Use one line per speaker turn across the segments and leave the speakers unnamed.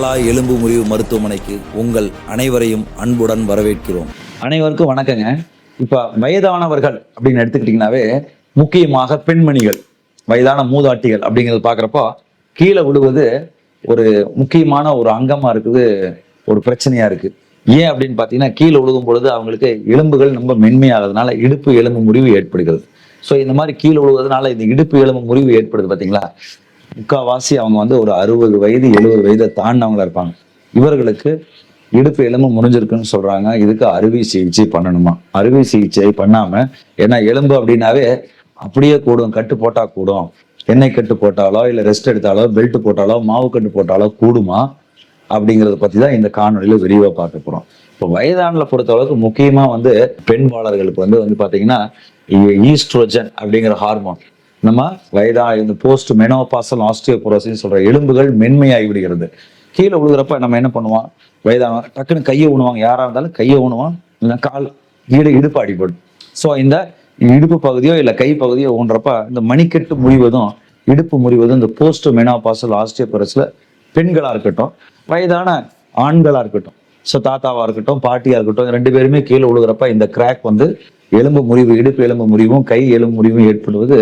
பாலா எலும்பு முறிவு மருத்துவமனைக்கு உங்கள் அனைவரையும் அன்புடன் வரவேற்கிறோம்.
அனைவருக்கும் வணக்கங்க. இப்போ வயதானவர்கள் அப்படின்னு எடுத்துக்கிட்டிங்கனாவே முக்கியமாக பெண்மணிகள் வயதான மூதாட்டிகள் அப்படிங்கிறது பார்க்குறப்போ கீழே விழுவது ஒரு முக்கியமான ஒரு அங்கமாக இருக்குது ஒரு பிரச்சனையா இருக்கு. ஏன் அப்படின்னு பார்த்தீங்கன்னா கீழே விழுகும் பொழுது அவங்களுக்கு எலும்புகள் ரொம்ப மென்மையாகிறதுனால இடுப்பு எலும்பு முறிவு ஏற்படுகிறது. ஸோ இந்த மாதிரி கீழே விழுவதனால இந்த இடுப்பு எலும்பு முறிவு ஏற்படுது பார்த்தீங்களா? முக்காவாசி அவங்க வந்து ஒரு அறுபது வயது எழுபது வயதை தாண்டினவங்களா இருப்பாங்க. இவர்களுக்கு இடுப்பு எலும்பு முடிஞ்சிருக்குன்னு சொல்றாங்க. இதுக்கு அறுவை சிகிச்சை பண்ணணுமா? அறுவை சிகிச்சை பண்ணாம ஏன்னா எலும்பு அப்படின்னாவே அப்படியே கூடும் கட்டு போட்டா கூடும். எண்ணெய் கட்டு போட்டாலோ இல்லை ரெஸ்ட் எடுத்தாலோ பெல்ட் போட்டாலோ மாவு கட்டு போட்டாலோ கூடுமா? அப்படிங்கிறத பத்தி தான் இந்த காணொலியில விரிவாக பார்க்க போறோம். இப்போ பொறுத்த பொறுத்தளவுக்கு முக்கியமா வந்து பெண்பாளர்களுக்கு வந்து வந்து பாத்தீங்கன்னா ஈஸ்ட்ரோஜன் அப்படிங்கிற ஹார்மோன் நம்ம வயதா இந்த போஸ்ட் மெனோபாசல் ஆஸ்டியோபோரோசிஸ் சொல்ற எலும்புகள் மென்மையாகி விடுகிறது. கீழே விழுகிறப்ப நம்ம என்ன பண்ணுவோம்? வயதான டக்குன்னு கையை ஊனுவாங்க யாரா இருந்தாலும் கையை ஊனுவான் இல்லை கால் கீழே இடுப்பு அடிபடும். ஸோ இந்த இடுப்பு பகுதியோ இல்லை கை பகுதியோ ஊன்றப்ப இந்த மணிக்கட்டு முறிவதும் இடுப்பு முறிவதும் இந்த போஸ்ட் மெனோபாசல் ஆஸ்டியோபோரோஸ்ல பெண்களாக இருக்கட்டும் வயதான ஆண்களாக இருக்கட்டும் ஸோ தாத்தாவாக இருக்கட்டும் பாட்டியாக இருக்கட்டும் ரெண்டு பேருமே கீழே விழுகிறப்ப இந்த கிராக் வந்து எலும்பு முறிவு இடுப்பு எலும்பு முறிவும் கை எலும்பு முறிவும் ஏற்படுவது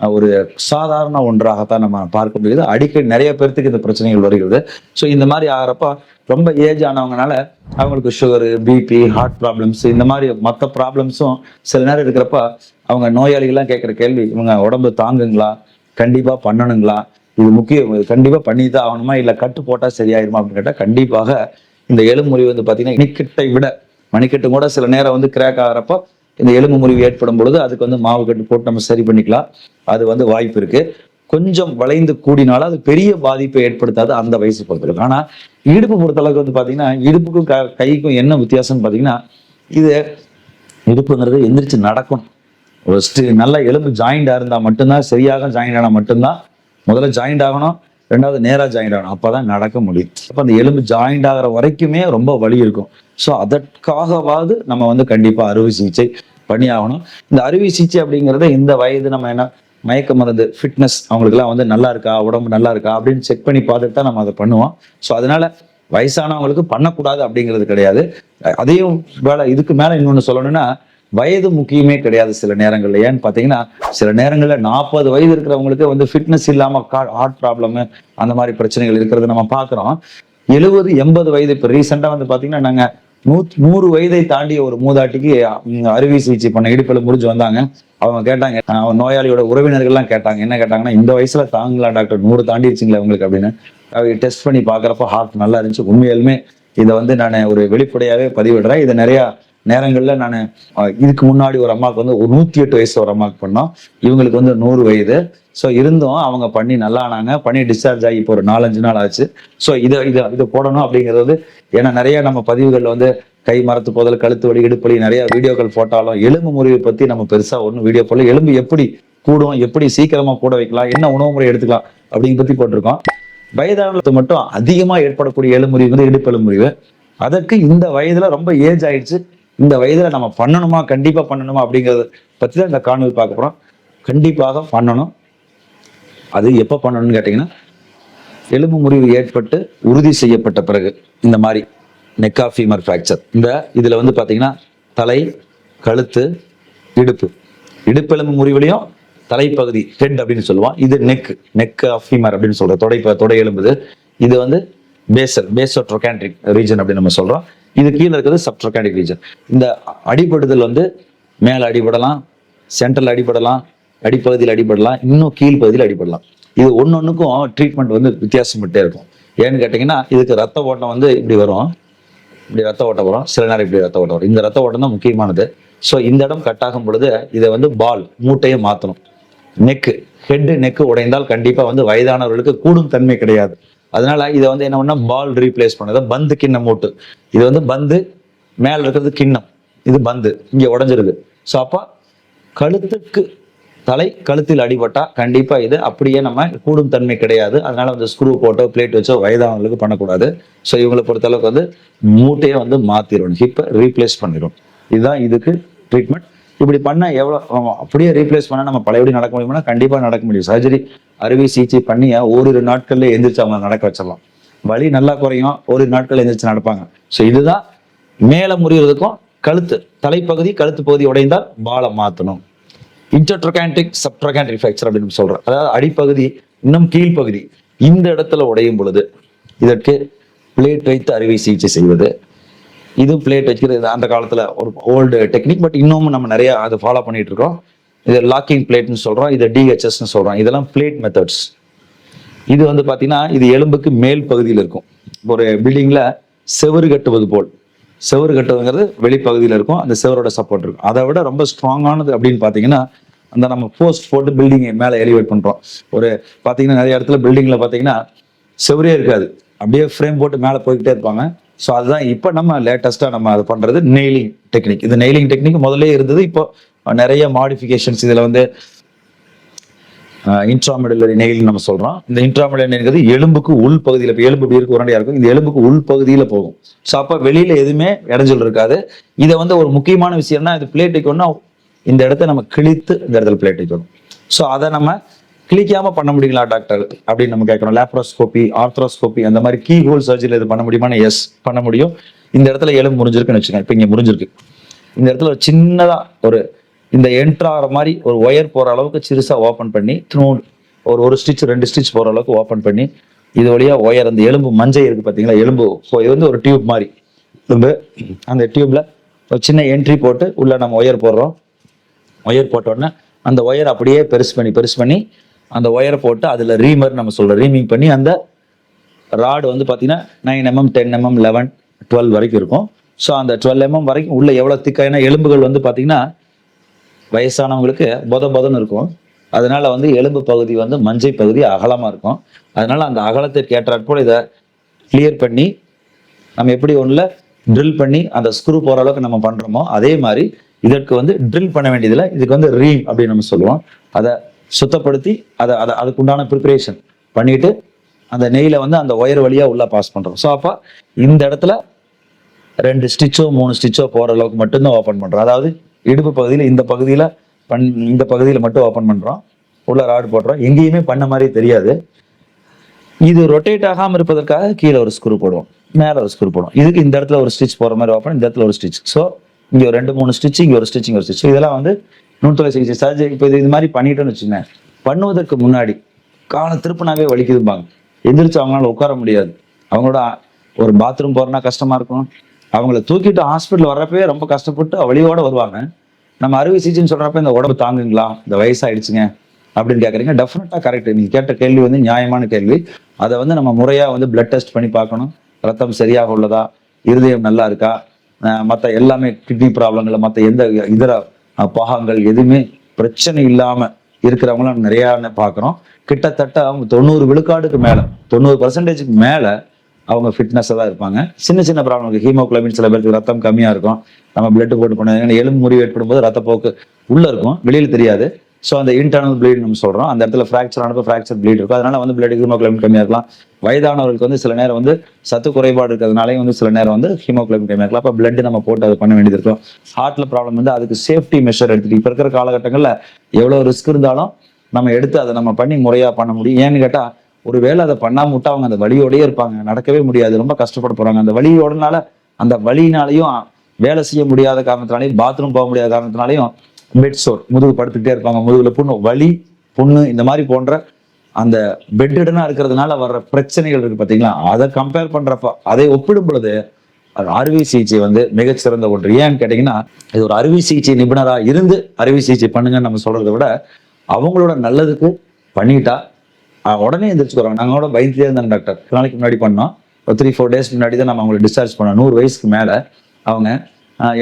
ஒரு சாதாரண ஒன்றாகத்தான் நம்ம பார்க்க முடியுது. அடிக்கடி நிறைய பேர்த்துக்கு இந்த பிரச்சனைகள் வருகிறது. ஸோ இந்த மாதிரி ஆகிறப்ப ரொம்ப ஏஜ் ஆனவங்கனால அவங்களுக்கு சுகரு பிபி ஹார்ட் ப்ராப்ளம்ஸ் இந்த மாதிரி மற்ற ப்ராப்ளம்ஸும் சில நேரம் இருக்கிறப்ப அவங்க நோயாளிகள்லாம் கேட்குற கேள்வி இவங்க உடம்பு தாங்குங்களா? கண்டிப்பாக பண்ணணுங்களா? இது முக்கியம். கண்டிப்பாக பண்ணி தான் ஆகணுமா? இல்லை கட்டு போட்டால் சரியாயிருமா? அப்படின்னு கேட்டால் கண்டிப்பாக இந்த எலும்புரி வந்து பார்த்தீங்கன்னா இனிக்கிட்டை விட மணிக்கட்டு கூட சில நேரம் வந்து கிராக் ஆகிறப்போ இந்த எலும்பு முறிவு ஏற்படும் பொழுது அதுக்கு வந்து மாவு கட்டு போட்டு நம்ம சரி பண்ணிக்கலாம். அது வந்து வாய்ப்பு இருக்கு. கொஞ்சம் வளைந்து கூடினாலும் அது பெரிய பாதிப்பை ஏற்படுத்தாது அந்த வயசு பொறுத்தளவுக்கு ஆனா இடுப்பு பொறுத்தளவுக்கு வந்து பாத்தீங்கன்னா இடுப்புக்கும் க- கைக்கும் என்ன வித்தியாசம்னு பாத்தீங்கன்னா இது இடுப்புங்கிறது எந்திரிச்சு நடக்கும் ஃபஸ்ட்டு நல்லா நல்ல எலும்பு ஜாயிண்டாக இருந்தால் மட்டும்தான் சரியாக ஜாயிண்ட் ஆனால் மட்டும்தான் முதல்ல ஜாயிண்ட் ஆகணும். ரெண்டாவது நேராக ஜாயிண்ட் ஆகணும். அப்போ தான் நடக்க முடியும். அப்போ அந்த எலும்பு ஜாயிண்ட் ஆகிற வரைக்குமே ரொம்ப வலி இருக்கும். ஸோ அதற்காகவாவது நம்ம வந்து கண்டிப்பாக அறுவை சிகிச்சை பண்ணி ஆகணும் இந்த அறுவை சிகிச்சை அப்படிங்கிறத இந்த வயது நம்ம என்ன மயக்க மருந்து ஃபிட்னஸ் அவங்களுக்குலாம் வந்து நல்லா இருக்கா உடம்பு நல்லா இருக்கா அப்படின்னு செக் பண்ணி பார்த்துட்டு தான் நம்ம அதை பண்ணுவோம். ஸோ அதனால வயசானவங்களுக்கு பண்ணக்கூடாது அப்படிங்கிறது கிடையாது. அதையும் வேலை இதுக்கு மேலே இன்னொன்று சொல்லணும்னா வயது முக்கியமே கிடையாது சில நேரங்களில். ஏன்னு பார்த்தீங்கன்னா சில நேரங்களில் நாற்பது வயது இருக்கிறவங்களுக்கு வந்து ஃபிட்னஸ் இல்லாம ஹார்ட் ப்ராப்ளம் அந்த மாதிரி பிரச்சனைகள் இருக்கிறத நம்ம பார்க்குறோம் எழுபது எண்பது வயது இப்போ ரீசெண்டாக வந்து பார்த்தீங்கன்னா நாங்கள் நூத் நூறு வயதை தாண்டிய ஒரு மூதாட்டிக்கு அறுவை சிகிச்சை பண்ண இடுப்பில் முடிஞ்சு வந்தாங்க. அவங்க கேட்டாங்க நோயாளியோட உறவினர்கள்லாம் கேட்டாங்க என்ன கேட்டாங்கன்னா இந்த வயசுல தாங்களா டாக்டர்? நூறு தாண்டிடுச்சுங்களா உங்களுக்கு அப்படின்னு. அவங்க டெஸ்ட் பண்ணி பார்க்குறப்ப ஹார்ட் நல்லா இருந்துச்சு. உண்மையிலுமே இதை வந்து நான் ஒரு வெளிப்படையாகவே பதிவிடுறேன். இதை நிறையா நேரங்களில் நான் இதுக்கு முன்னாடி ஒரு அம்மாவுக்கு வந்து ஒரு நூற்றி எட்டு வயசு ஒரு அம்மாவுக்கு பண்ணோம். இவங்களுக்கு வந்து நூறு வயது. ஸோ இருந்தும் அவங்க பண்ணி நல்லா ஆனாங்க. பண்ணி டிஸ்சார்ஜ் ஆகி இப்போ ஒரு நாலஞ்சு நாள் ஆச்சு. ஸோ இதை இதை இதை போடணும் அப்படிங்கிறது வந்து ஏன்னா நிறைய நம்ம பதிவுகளில் வந்து கை மரத்து போதல் கழுத்து வலி இடுப்பலி நிறைய வீடியோக்கள் போட்டாலும் எலும்பு முறிவை பற்றி நம்ம பெருசாக ஒன்றும் வீடியோ போடல. எலும்பு எப்படி கூடும் எப்படி சீக்கிரமா கூட வைக்கலாம் என்ன உணவு முறை எடுத்துக்கலாம் அப்படின்னு பற்றி போட்டிருக்கோம். வயதானது மட்டும் அதிகமாக ஏற்படக்கூடிய எலும்புறிவு வந்து இடுப்பெலும் முறிவு. அதற்கு இந்த வயதுல ரொம்ப ஏஜ் ஆயிடுச்சு. இந்த வயதுல நம்ம பண்ணணுமா கண்டிப்பா பண்ணணுமா அப்படிங்கறத பத்தி தான் இந்த காணொலி பார்க்க போறோம். கண்டிப்பாக பண்ணணும். அது எப்போ பண்ணணும்னு கேட்டிங்கன்னா எலும்பு முறிவு ஏற்பட்டு உறுதி செய்யப்பட்ட பிறகு இந்த மாதிரி நெக்கா ஃபீமர் ஃப்ராக்சர் இந்த இதுல வந்து பாத்தீங்கன்னா தலை கழுத்து இடுப்பு. இடுப்பெலும்பு முறிவுலையும் தலைப்பகுதி ஹெட் அப்படின்னு சொல்லுவான் இது நெக் நெக் ஃபீமர் அப்படின்னு சொல்கிறோம் தொடை ப- தொடை எலும்புது இது வந்து பேசல் பேசோ ட்ரொகான்ட்ரிக் ரீஜன் அப்படின்னு நம்ம சொல்றோம். இது கீழே இருக்கிறது சப்ட்ரொகான்ட்ரிக் ரீஜன் இந்த அடிபடுதல் வந்து மேலே அடிபடலாம் சென்ட்ரல் அடிபடலாம் அடிப்பகுதியில் அடிபடலாம் இன்னும் கீழ் பகுதியில் அடிபடலாம். இது ஒன்னொன்னுக்கும் ட்ரீட்மெண்ட் வந்து வித்தியாசப்பட்டே இருக்கும். ஏன்னு கேட்டிங்கன்னா இதுக்கு ரத்த ஓட்டம் வந்து இப்படி வரும். இப்படி ரத்த ஓட்டம் வரும். சில நேரம் இப்படி ரத்த ஓட்டம் வரும். இந்த ரத்த ஓட்டம் தான் முக்கியமானது. ஸோ இந்த இடம் கட் ஆகும் பொழுது இதை வந்து பால் மூட்டையை மாற்றணும் நெக்கு ஹெட்டு நெக்கு உடைந்தால் கண்டிப்பாக வந்து வயதானவர்களுக்கு கூடும் தன்மை கிடையாது. அதனால இதை வந்து என்ன பண்ணா பால் ரீப்ளேஸ் பண்ணது பந்து கிண்ணம் மூட்டு. இது வந்து பந்து மேல இருக்கிறது கிண்ணம். இது பந்து. இங்க உடஞ்சிருது. ஸோ அப்போ கழுத்துக்கு தலை கழுத்தில் அடிபட்டா கண்டிப்பா இது அப்படியே நம்ம கூடும் தன்மை கிடையாது. அதனால வந்து ஸ்க்ரூ போட்டோ பிளேட் வச்சோ வயதானவங்களுக்கு பண்ணக்கூடாது. ஸோ இவங்களை பொறுத்தளவுக்கு வந்து மூட்டையே வந்து மாத்திரும் ஹிப்பை ரீப்ளேஸ் பண்ணிடும் இதுதான் இதுக்கு ட்ரீட்மெண்ட் இப்படி பண்ணால் எவ்வளோ அப்படியே ரீப்ளேஸ் பண்ணால் நம்ம பழையபடி நடக்க முடியும்னா? கண்டிப்பாக நடக்க முடியும். சர்ஜரி அறுவை சிகிச்சை பண்ணி ஓரிரு நாட்கள்ல எந்திரிச்சு அவங்க நடக்க வச்சிடலாம். வலி நல்லா குறையும். ஒரு நாட்கள் எந்திரிச்சு நடப்பாங்க. ஸோ இதுதான் மேலே முறியறதுக்கும் கழுத்து தலைப்பகுதி கழுத்து பகுதி உடைந்தால் பாலை மாற்றணும் இன்டர்ட்ரகான்டிக் சப்ட்ரகான்டிக் ஃபிராக்சர் அப்படின்னு சொல்றோம். அதாவது அடிப்பகுதி இன்னும் கீழ்ப்பகுதி இந்த இடத்துல உடையும் பொழுது இதற்கு பிளேட் வைத்து அறுவை சிகிச்சை செய்வது. இது பிளேட் வைக்கிறது அந்த காலத்துல ஒரு ஓல்டு டெக்னிக் பட் இன்னமும் நம்ம நிறைய அதை ஃபாலோ பண்ணிட்டு இருக்கோம். இது லாக்கிங் பிளேட்னு சொல்கிறோம் இது டிஹெச்எஸ்ன்னு சொல்கிறோம் இதெல்லாம் பிளேட் மெத்தட்ஸ் இது வந்து பார்த்தீங்கன்னா இது எலும்புக்கு மேல் பகுதியில் இருக்கும். ஒரு பில்டிங்கில் செவரு கட்டுவது போல். செவரு கட்டுவதுங்கிறது வெளிப்பகுதியில் இருக்கும் அந்த செவரோட சப்போர்ட் இருக்கும். அதை விட ரொம்ப ஸ்ட்ராங்கானது அப்படின்னு பார்த்தீங்கன்னா அந்த நம்ம போஸ்ட் போட்டு பில்டிங்கை மேலே எலிவேட் பண்ணுறோம் ஒரு பார்த்தீங்கன்னா நிறைய இடத்துல பில்டிங்கில் பார்த்தீங்கன்னா செவரே இருக்காது. அப்படியே ஃப்ரேம் போட்டு மேலே போய்கிட்டே இருப்பாங்க. ஸோ அதுதான் இப்போ நம்ம லேட்டஸ்ட்டாக நம்ம அதை பண்ணுறது நெய்லிங் டெக்னிக் இது நெய்லிங் டெக்னிக் முதல்ல இருந்தது இப்போ நிறைய மாடிஃபிகேஷன்ஸ் இதில் வந்து இன்ட்ராமிடலரி நெயில் நம்ம சொல்றோம். இந்த இன்ட்ராமெடலரி நெய்ங்கிறது எலும்புக்கு உள் பகுதியில் இப்போ எலும்பு இப்படி இருக்கு உரண்டையா இருக்கும். இந்த எலும்புக்கு உள் பகுதியில் போகும். ஸோ அப்போ வெளியில எதுவுமே இடைஞ்சல் இருக்காது. இதை வந்து ஒரு முக்கியமான விஷயம்னா இது பிளேட் வைக்கணும்னா இந்த இடத்த நம்ம கிழித்து இந்த இடத்துல பிளேட் வைக்கணும். ஸோ அதை நம்ம கிழிக்காம பண்ண முடியுங்களா டாக்டர் அப்படின்னு நம்ம கேட்கணும். லேப்ரோஸ்கோபி ஆர்த்ரோஸ்கோபி அந்த மாதிரி கீ ஹோல் சர்ஜரியில் இது பண்ண முடியுமான்னு? எஸ் பண்ண முடியும். இந்த இடத்துல எலும்பு முறிஞ்சிருக்குன்னு வச்சுக்கோங்க. இப்போ இங்கே முறிஞ்சிருக்கு. இந்த இடத்துல ஒரு சின்னதாக ஒரு இந்த என்ட்ரு ஆகிற மாதிரி ஒரு ஒயர் போகிற அளவுக்கு சிறுசாக ஓப்பன் பண்ணி திரும்ப ஒரு ஒரு ஸ்டிச் ரெண்டு ஸ்டிச் போகிற அளவுக்கு ஓப்பன் பண்ணி இது வழியாக ஒயர் அந்த எலும்பு மஞ்சை இருக்குது பார்த்தீங்களா எலும்பு. இது வந்து ஒரு டியூப் மாதிரி. எலும்பு அந்த டியூப்பில் ஒரு சின்ன என்ட்ரி போட்டு உள்ளே நம்ம ஒயர் போடுறோம். ஒயர் போட்டோடனே அந்த ஒயர் அப்படியே பெருசு பண்ணி பெருசு பண்ணி அந்த ஒயரை போட்டு அதில் ரீமர் நம்ம சொல்கிறோம் ரீமிங் பண்ணி அந்த ராடு வந்து பார்த்தீங்கன்னா nine MM ten MM eleven twelve வரைக்கும் இருக்கும். ஸோ அந்த டுவெல் எம்எம் mm வரைக்கும் உள்ள எவ்வளோ திக்கான எலும்புகள் வந்து பார்த்தீங்கன்னா வயசானவங்களுக்கு பொத பொதன்னு இருக்கும். அதனால வந்து எலும்பு பகுதி வந்து மஞ்சை பகுதி அகலமாக இருக்கும். அதனால அந்த அகலத்திற்கு ஏற்றாற்போல் இதை கிளியர் பண்ணி நம்ம எப்படி ஒன்றில் ட்ரில் பண்ணி அந்த ஸ்க்ரூ போகிற அளவுக்கு நம்ம பண்ணுறோமோ அதே மாதிரி இதற்கு வந்து ட்ரில் பண்ண வேண்டியதில்லை. இதுக்கு வந்து ரீம் அப்படின்னு நம்ம சொல்லுவோம். அதை சுத்தப்படுத்தி அதை அதை அதுக்குண்டான ப்ரிப்பரேஷன் பண்ணிட்டு அந்த நெய்யில் வந்து அந்த ஒயர் வழியாக உள்ளே பாஸ் பண்ணுறோம் ஸோ அப்போ இந்த இடத்துல ரெண்டு ஸ்டிச்சோ மூணு ஸ்டிச்சோ போகிற அளவுக்கு மட்டும்தான் ஓப்பன் பண்ணுறோம் அதாவது இடுப்பு பகுதியில் இந்த பகுதியில் பண் இந்த பகுதியில் மட்டும் ஓப்பன் பண்ணுறோம் உள்ள ராடு போடுறோம் எங்கேயுமே பண்ண மாதிரி தெரியாது. இது ரொட்டேட் ஆகாமல் இருப்பதற்காக கீழே ஒரு ஸ்க்ரூ போடுவோம். மேலே ஒரு ஸ்க்ரூ போடுவோம். இதுக்கு இந்த இடத்துல ஒரு ஸ்டிச் போகிற மாதிரி ஓப்பன் இந்த இடத்துல ஒரு ஸ்டிச் ஸோ இங்கே ஒரு ரெண்டு மூணு ஸ்டிச் இங்கே ஒரு ஸ்டிச்சிங் ஒரு ஸ்டிச் இதெல்லாம் வந்து நுண்துளை சிகிச்சை சர்ஜரி இப்போ இது இது மாதிரி பண்ணிட்டோம்னு வச்சுக்கோங்க பண்ணுவதற்கு முன்னாடி காலை திருப்பினாவே வலிக்குதும்பாங்க. எந்திரிச்சு அவங்களால உட்கார முடியாது. அவங்களோட ஒரு பாத்ரூம் போகிறோன்னா கஷ்டமாக இருக்கும். அவங்கள தூக்கிட்டு ஹாஸ்பிட்டல் வர்றப்பவே ரொம்ப கஷ்டப்பட்டு வழியோட வருவாங்க. நம்ம அறுவை சிகிச்சைன்னு சொல்றப்ப இந்த உடம்பு தாங்குங்களா? இந்த வயசாயிடுச்சுங்க அப்படின்னு கேட்குறீங்க டெஃபினட்டாக கரெக்ட் நீங்க கேட்ட கேள்வி வந்து நியாயமான கேள்வி. அதை வந்து நம்ம முறையா வந்து பிளட் டெஸ்ட் பண்ணி பார்க்கணும். ரத்தம் சரியாக உள்ளதா? இருதயம் நல்லா இருக்கா? மற்ற எல்லாமே கிட்னி ப்ராப்ளங்கள் மற்ற எந்த இதர பாகங்கள் எதுவுமே பிரச்சனை இல்லாம இருக்கிறவங்களும் நிறையா பார்க்குறோம். கிட்டத்தட்ட அவங்க தொண்ணூறு விழுக்காடுக்கு மேலே தொண்ணூறு பர்சன்டேஜுக்கு மேலே அவங்க ஃபிட்னஸாக தான் இருப்பாங்க. சின்ன சின்ன ப்ராப்ளம் இருக்குது ஹீமோகுளோபின் சில பேருக்கு ரத்தம் கம்மியாக இருக்கும். நம்ம பிளட் போட்டு பண்ண எலும்பு முறிவு ஏற்படும் போது ரத்தப்போக்கு உள்ளே இருக்கும். வெளியில் தெரியாது. ஸோ அந்த இன்டர்னல் ப்ளீட் நம்ம சொல்கிறோம் அந்த இடத்துல ஃப்ராக்சர் ஆனப்போ ஃப்ராக்சர் ப்ளீட் இருக்கும். அதனால வந்து பிளட் ஹீமோக்ளோபின் கம்மியாக இருக்கலாம். வயதானவர்களுக்கு வந்து சில நேரம் வந்து சத்து குறைபாடு இருக்கிறதுனாலையும் வந்து சில நேரம் வந்து ஹீமோக்ளோபின் கம்மியாக இருக்கலாம். அப்போ பிளட் நம்ம போட்டு அது பண்ண வேண்டியது இருக்கும். ஹார்ட்ல ப்ராப்ளம் வந்து அதுக்கு சேஃப்டி மெஷர் எடுத்துட்டு இப்போ இருக்கிற காலகட்டங்களில் எவ்வளோ ரிஸ்க் இருந்தாலும் நம்ம எடுத்து அதை நம்ம பண்ணி முறையாக பண்ண முடியும். ஏன்னு கேட்டால் ஒருவேளை அதை பண்ணாம விட்டா அவங்க அந்த வழியோடயே இருப்பாங்க. நடக்கவே முடியாது. ரொம்ப கஷ்டப்பட போறாங்க. அந்த வழியோடனால அந்த வழியினாலையும் வேலை செய்ய முடியாத காரணத்தினாலையும் பாத்ரூம் போக முடியாத காரணத்தினாலையும் பெட் சோர் முதுகு படுத்துக்கிட்டே இருப்பாங்க. முதுகுல புண்ணு வலி புண்ணு இந்த மாதிரி போன்ற அந்த பெட்டடனா இருக்கிறதுனால வர்ற பிரச்சனைகள் இருக்கு பாத்தீங்களா? அதை கம்பேர் பண்றப்ப அதை ஒப்பிடும் பொழுது அறுவை சிகிச்சை வந்து மிகச்சிறந்த ஒன்று. ஏன்னு கேட்டீங்கன்னா இது ஒரு அறுவை சிகிச்சை நிபுணராக இருந்து அறுவை சிகிச்சை பண்ணுங்கன்னு நம்ம சொல்றதை விட அவங்களோட நல்லதுக்கு பண்ணிட்டா உடனே எந்திரிச்சு நாங்கள் கூட பயந்துட்டே இருந்தோம் டாக்டர். நாளைக்கு முன்னாடி பண்ணோம். ஒரு த்ரீ ஃபோர் டேஸ் முன்னாடி தான் நம்ம அவங்களை டிஸ்சார்ஜ் பண்ணோம். நூறு வயசுக்கு மேலே அவங்க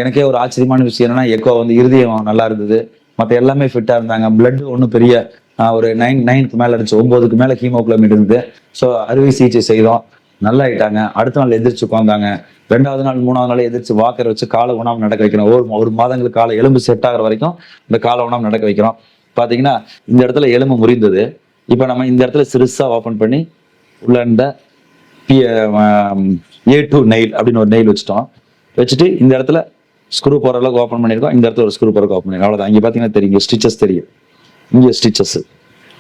எனக்கே ஒரு ஆச்சரியமான விஷயம் என்னன்னா எக்கோ வந்து இருதயம் நல்லா இருந்தது. மற்ற எல்லாமே ஃபிட்டாக இருந்தாங்க. பிளட் ஒன்றும் பெரிய ஒரு நைன் நைனுக்கு மேலே இருந்துச்சு. ஒம்போதுக்கு மேலே ஹீமோகுளோபின் இருந்தது. ஸோ அறுவை சிகிச்சை செய்தோம். நல்லா ஆயிட்டாங்க. அடுத்த நாள் எதிர்த்து உட்காந்தாங்க ரெண்டாவது நாள் மூணாவது நாள் எதிர்த்து வாக்கர் வச்சு காலை உணவு நடக்க வைக்கிறோம் ஒரு ஒரு மாதங்களுக்கு காலை எலும்பு செட் ஆகுற வரைக்கும் இந்த காலை உணவு நடக்க வைக்கிறோம். பார்த்தீங்கன்னா இந்த இடத்துல எலும்பு முறிந்தது. இப்போ நம்ம இந்த இடத்துல சிறுசாக ஓப்பன் பண்ணி உள்ள இந்த ஏ டூ நெயில் அப்படின்னு ஒரு நெயில் வச்சுட்டோம். வச்சுட்டு இந்த இடத்துல ஸ்க்ரூ போகிற அளவுக்கு ஓப்பன் பண்ணியிருக்கோம். இந்த இடத்துல ஒரு ஸ்க்ரூ போறக்கு ஓப்பன் பண்ணிருக்கோம் அவ்வளோதான் இங்கே பார்த்தீங்கன்னா தெரியும். இங்கே ஸ்டிச்சஸ் தெரியும். இங்கே ஸ்டிச்சஸ்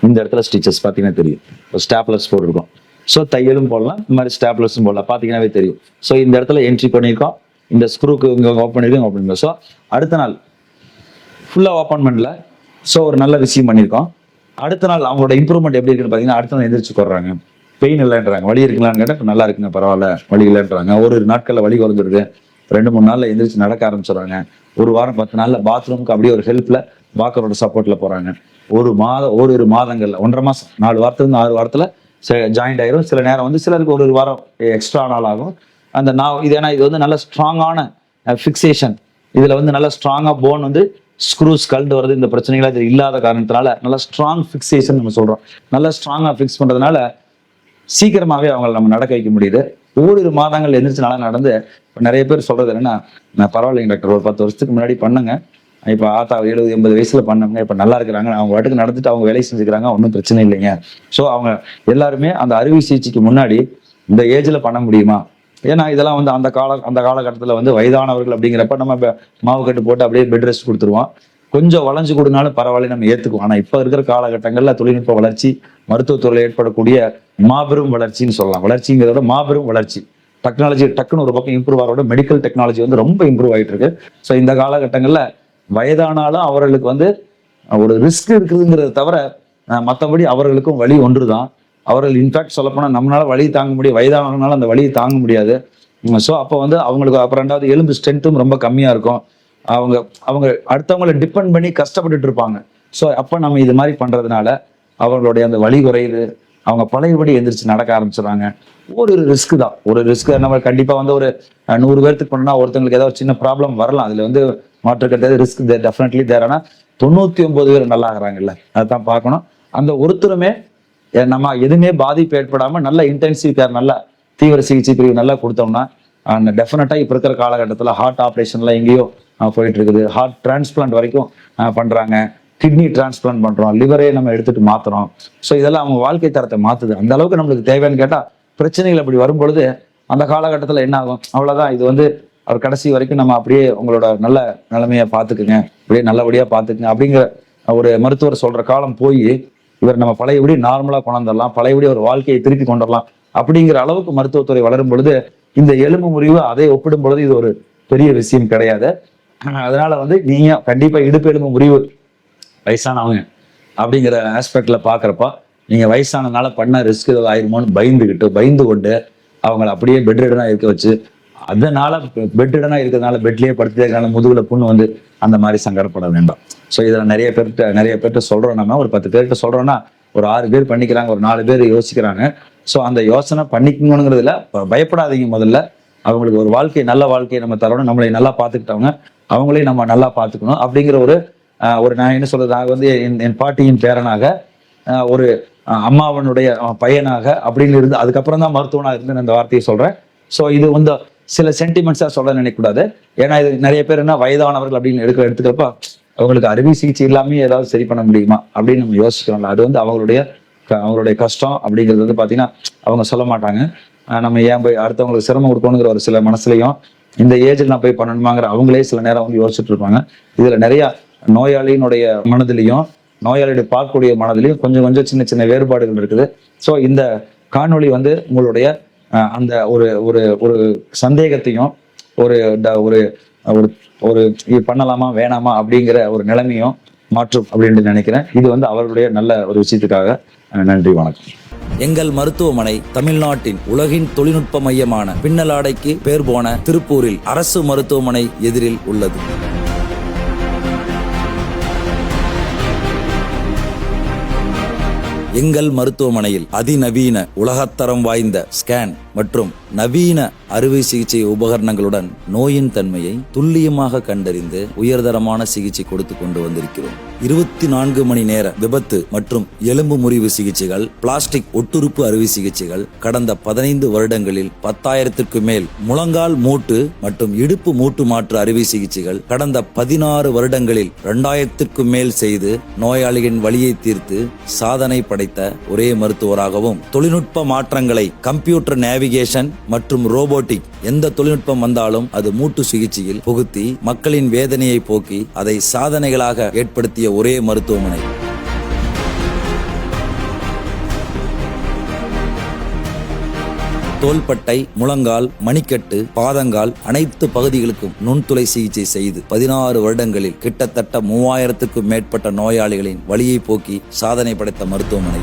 இந்த இடத்துல ஸ்டிச்சஸ் பார்த்தீங்கன்னா தெரியும். ஒரு ஸ்டாப்லர்ஸ் போட்டிருக்கோம். ஸோ தையலும் போடலாம். இந்த மாதிரி ஸ்டாப்லர்ஸும் போடலாம். பார்த்தீங்கன்னாவே தெரியும். ஸோ இந்த இடத்துல என்ட்ரி பண்ணியிருக்கோம். இந்த ஸ்க்ரூக்கு இங்கே ஓப்பன் பண்ணியிருக்கோம் ஓப்பன் பண்ணிருக்கோம் ஸோ அடுத்த நாள் ஃபுல்லாக ஓப்பன் பண்ணல. ஸோ ஒரு நல்ல விஷயம் பண்ணியிருக்கோம். அடுத்த நாள் அவங்களோட இம்ப்ரூவ்மெண்ட் எப்படி இருக்குன்னு பார்த்தீங்கன்னா அடுத்த நாள் எந்திரிச்சு போடுறாங்க. பெயின் இல்லைன்றாங்க. வழி இருக்கலான்னு கேட்டால் இப்போ நல்லா இருக்குங்க பரவாயில்ல வழி இல்லைன்றாங்க. ஒரு ஒரு நாட்களில் வலி குறைஞ்சிருக்கு ரெண்டு மூணு நாளில் எந்திரிச்சு நடக்க ஆரம்பிச்சிடுறாங்க. ஒரு வாரம் பத்து நாளில் பாத்ரூமுக்கு அப்படியே ஒரு ஹெல்ப்பில் வாக்கரோட சப்போர்ட்டில் போகிறாங்க ஒரு மாதம் ஒரு ஒரு மாதங்களில் ஒன்றரை மாதம் நாலு வாரத்துலேருந்து ஆறு வாரத்தில் ஜாயிண்ட் ஆயிரும். சில நேரம் வந்து சிலருக்கு ஒரு ஒரு வாரம் எக்ஸ்ட்ரா நாள் ஆகும். அந்த நான் இது ஏன்னா இது வந்து நல்ல ஸ்ட்ராங்கான ஃபிக்சேஷன் இதில் வந்து நல்ல ஸ்ட்ராங்காக போன் வந்து ஸ்க்ரூஸ் கல்டு வருது இந்த பிரச்சனைகள் அது இல்லாத காரணத்தினால நல்லா ஸ்ட்ராங் ஃபிக்ஸேஷன் நம்ம சொல்கிறோம் நல்லா ஸ்ட்ராங்காக ஃபிக்ஸ் பண்ணுறதுனால சீக்கிரமாகவே அவங்கள நம்ம நடக்க வைக்க முடியுது. ஓரிரு மாதங்கள் எந்திரிச்சு நடந்து இப்போ நிறைய பேர் சொல்கிறது என்னென்னா நான் பரவாயில்லைங்க டாக்டர் ஒரு பத்து வருஷத்துக்கு முன்னாடி பண்ணுங்க. இப்போ ஆத்தா எழுபது எண்பது வயசுல பண்ணவங்க இப்போ நல்லா இருக்கிறாங்க. அவங்க வாட்டுக்கு நடந்துட்டு அவங்க வேலை செஞ்சுக்கிறாங்க. ஒன்றும் பிரச்சனை இல்லைங்க. ஸோ அவங்க எல்லாருமே அந்த அறுவை சிகிச்சைக்கு முன்னாடி இந்த ஏஜில் பண்ண முடியுமா? ஏன்னா இதெல்லாம் வந்து அந்த கால அந்த காலகட்டத்தில் வந்து வயதானவர்கள் அப்படிங்கிறப்ப நம்ம இப்ப மாவு கட்டு போட்டு அப்படியே பெட் ரெஸ்ட் கொடுத்துருவோம். கொஞ்சம் வளைஞ்சு கொடுனாலும் பரவாயில்ல நம்ம ஏற்றுக்குவோம் ஆனால் இப்போ இருக்கிற காலகட்டங்களில் தொழில்நுட்ப வளர்ச்சி மருத்துவத்துறையில் ஏற்படக்கூடிய மாபெரும் வளர்ச்சின்னு சொல்லலாம். வளர்ச்சிங்கிறத மாபெரும் வளர்ச்சி. டெக்னாலஜி டக்குன்னு ஒரு பக்கம் இம்ப்ரூவ் ஆகிறோட மெடிக்கல் டெக்னாலஜி வந்து ரொம்ப இம்ப்ரூவ் ஆகிட்டு இருக்கு ஸோ இந்த காலகட்டங்களில் வயதானாலும் அவர்களுக்கு வந்து ஒரு ரிஸ்க் இருக்குதுங்கிறத தவிர மற்றபடி அவர்களுக்கும் வழி ஒன்று தான் அவர்கள் இன்ஃபேக்ட் சொல்லப்போனால் நம்மளால் வழி தாங்க முடியும் வயதானவங்களால அந்த வழியை தாங்க முடியாது. ஸோ அப்போ வந்து அவங்களுக்கு அப்புறம் ரெண்டாவது எலும்பு ஸ்ட்ரென்த்தும் ரொம்ப கம்மியாக இருக்கும். அவங்க அவங்க அடுத்தவங்களை டிபெண்ட் பண்ணி கஷ்டப்பட்டுட்டு இருப்பாங்க. ஸோ அப்போ நம்ம இது மாதிரி பண்ணுறதுனால அவங்களுடைய அந்த வழி குறையுது. அவங்க பழையபடி எந்திரிச்சு நடக்க ஆரம்பிச்சிடுறாங்க. ஒரு ரிஸ்க் தான். ஒரு ரிஸ்க் நம்ம கண்டிப்பாக வந்து ஒரு நூறு பேர்த்துக்கு பண்ணால் ஒருத்தங்களுக்கு ஏதாவது ஒரு சின்ன ப்ராப்ளம் வரலாம். அதில் வந்து மாற்று கிடையாது ரிஸ்க் டெஃபினெட்லி தேர் ஆனால் தொண்ணூற்றி ஒன்பது பேர் நல்லா ஆகிறாங்கல்ல அதை தான் பார்க்கணும். அந்த ஒருத்தருமே நம்ம எதுவுமே பாதிப்பு ஏற்படாமல் நல்ல இன்டென்சிவ் கேர் நல்லா தீவிர சிகிச்சை பிரிவு நல்லா கொடுத்தோம்னா டெஃபினட்டாக இப்போ இருக்கிற காலகட்டத்தில் ஹார்ட் ஆப்ரேஷன்லாம் எங்கேயோ போயிட்டு இருக்குது ஹார்ட் டிரான்ஸ்பிளான்ட் வரைக்கும் பண்ணுறாங்க கிட்னி டிரான்ஸ்பிளான்ட் பண்ணுறோம் லிவரே நம்ம எடுத்துட்டு மாற்றுறோம் ஸோ இதெல்லாம் அவங்க வாழ்க்கை தரத்தை மாற்றுது அந்த அளவுக்கு நம்மளுக்கு தேவைன்னு கேட்டால் பிரச்சனைகள் அப்படி வரும்பொழுது அந்த காலகட்டத்தில் என்ன ஆகும்? அவ்வளோதான் இது வந்து அவர் கடைசி வரைக்கும் நம்ம அப்படியே உங்களோட நல்ல நிலைமையை பார்த்துக்குங்க. அப்படியே நல்லபடியாக பார்த்துக்குங்க. அப்படிங்கிற ஒரு மருத்துவர் சொல்கிற காலம் போய் இவர் நம்ம பழையபடி நார்மலா கொண்டாந்துடலாம் பழையபடி ஒரு வாழ்க்கையை திருப்பி கொண்டுடலாம் அப்படிங்கிற அளவுக்கு மருத்துவத்துறை வளரும் பொழுது இந்த எலும்பு முறிவு அதை ஒப்பிடும் பொழுது இது ஒரு பெரிய விஷயம் கிடையாது. அதனால வந்து நீங்க கண்டிப்பா இடுப்பு எலும்பு முறிவு வயசானவங்க அப்படிங்கிற ஆஸ்பெக்ட்ல பாக்குறப்ப நீங்க வயசானதுனால பண்ண ரிஸ்க் ஏதாவது ஆயிருமோன்னு பயந்துகிட்டு பயந்து கொண்டு அவங்களை அப்படியே பெட்ரெடனா இருக்க வச்சு அதனால பெட் இருக்கிறதுனால பெட்லயே படுத்தே முதுகுல புண்ணு வந்து அந்த மாதிரி சங்கடப்பட வேண்டாம். ஸோ இதுல நிறைய பேர்கிட்ட நிறைய பேர்கிட்ட சொல்றோம் நம்ம. ஒரு பத்து பேர்கிட்ட சொல்றோம்னா ஒரு ஆறு பேர் பண்ணிக்கிறாங்க ஒரு நாலு பேர் யோசிக்கிறாங்க. ஸோ அந்த யோசனை பண்ணிக்கணுங்கிறதுல பயப்படாதீங்க முதல்ல. அவங்களுக்கு ஒரு வாழ்க்கை நல்ல வாழ்க்கையை நம்ம தரணும். நம்மளை நல்லா பார்த்துக்கிட்டவங்க அவங்களையும் நம்ம நல்லா பார்த்துக்கணும். அப்படிங்கிற ஒரு ஒரு நான் என்ன சொல்றது? நான் வந்து என் என் பாட்டியின் பேரனாக ஒரு அம்மாவனுடைய பையனாக அப்படின்னு இருந்து அதுக்கப்புறம் தான் மருத்துவனாக இருந்து நான் இந்த வார்த்தையை சொல்றேன். ஸோ இது வந்து சில சென்டிமெண்ட்ஸாக சொல்ல நினைக்கக்கூடாது. ஏன்னா இது நிறைய பேர் என்ன வயதானவர்கள் அப்படின்னு எடுக்கிற எடுத்துக்கிறப்ப அவங்களுக்கு அறுவை சிகிச்சை இல்லாமே ஏதாவது சரி பண்ண முடியுமா அப்படின்னு நம்ம யோசிக்கிறோம்ல. அது வந்து அவங்களுடைய க- அவங்களுடைய கஷ்டம் அப்படிங்கிறது வந்து பார்த்தீங்கன்னா அவங்க சொல்ல மாட்டாங்க. நம்ம ஏன் போய் அடுத்தவங்களுக்கு சிரமம் கொடுக்கணுங்கிற ஒரு சில மனசுலையும் இந்த ஏஜில் நான் போய் பண்ணணுமாங்கிற அவங்களே சில நேரம் வந்து யோசிச்சுட்டு இருப்பாங்க. இதில் நிறைய நோயாளியினுடைய மனதிலையும் நோயாளியுடைய பார்க்கக்கூடிய மனதிலையும் கொஞ்சம் கொஞ்சம் சின்ன சின்ன வேறுபாடுகள் இருக்குது. ஸோ இந்த காணொளி வந்து உங்களுடைய அந்த ஒரு ஒரு ஒரு சந்தேகத்தையும் ஒரு ட- ஒரு ஒரு ஒரு இது பண்ணலாமா வேணாமா அப்படிங்கிற ஒரு நிலைமையும் மாற்றும் அப்படின்னு நினைக்கிறேன். இது வந்து அவர்களுடைய நல்ல ஒரு விஷயத்துக்காக நன்றி வணக்கம்.
எங்கள் மருத்துவமனை தமிழ்நாட்டின் உலகின் தொழில்நுட்ப மையமான பின்னலாடைக்கு பேர் போன திருப்பூரில் அரசு மருத்துவமனை எதிரில் உள்ளது. எங்கள் மருத்துவமனையில் அதிநவீன உலகத்தரம் வாய்ந்த ஸ்கேன் மற்றும் நவீன அறுவை சிகிச்சை உபகரணங்களுடன் நோயின் தன்மையை துல்லியமாக கண்டறிந்து உயர்தரமான சிகிச்சை கொடுத்து கொண்டு வந்திருக்கிறோம். இருபத்தி நான்கு மணி நேர விபத்து மற்றும் எலும்பு முறிவு சிகிச்சைகள் பிளாஸ்டிக் ஒட்டுறுப்பு அறுவை சிகிச்சைகள் கடந்த பதினைந்து வருடங்களில் பத்தாயிரத்திற்கு மேல் முழங்கால் மூட்டு மற்றும் இடுப்பு மூட்டு மாற்று அறுவை சிகிச்சைகள் கடந்த பதினாறு வருடங்களில் இரண்டாயிரத்திற்கும் மேல் செய்து நோயாளிகளின் வழியை தீர்த்து சாதனை படைத்த ஒரே மருத்துவராகவும் தொழில்நுட்ப மாற்றங்களை கம்ப்யூட்டர் நேவி நேவிகேஷன் மற்றும் ரோபோட்டிக் எந்த தொழில்நுட்பம் வந்தாலும் அது மூட்டு சிகிச்சையில் புகுத்தி மக்களின் வேதனையை போக்கி அதை சாதனைகளாக ஏற்படுத்திய ஒரே மருத்துவமனை. தோள்பட்டை முழங்கால் மணிக்கட்டு பாதங்கால் அனைத்து பகுதிகளுக்கும் நுண்துளை சிகிச்சை செய்து பதினாறு வருடங்களில் கிட்டத்தட்ட மூவாயிரத்துக்கும் மேற்பட்ட நோயாளிகளின் வழியை போக்கி சாதனை படைத்த மருத்துவமனை.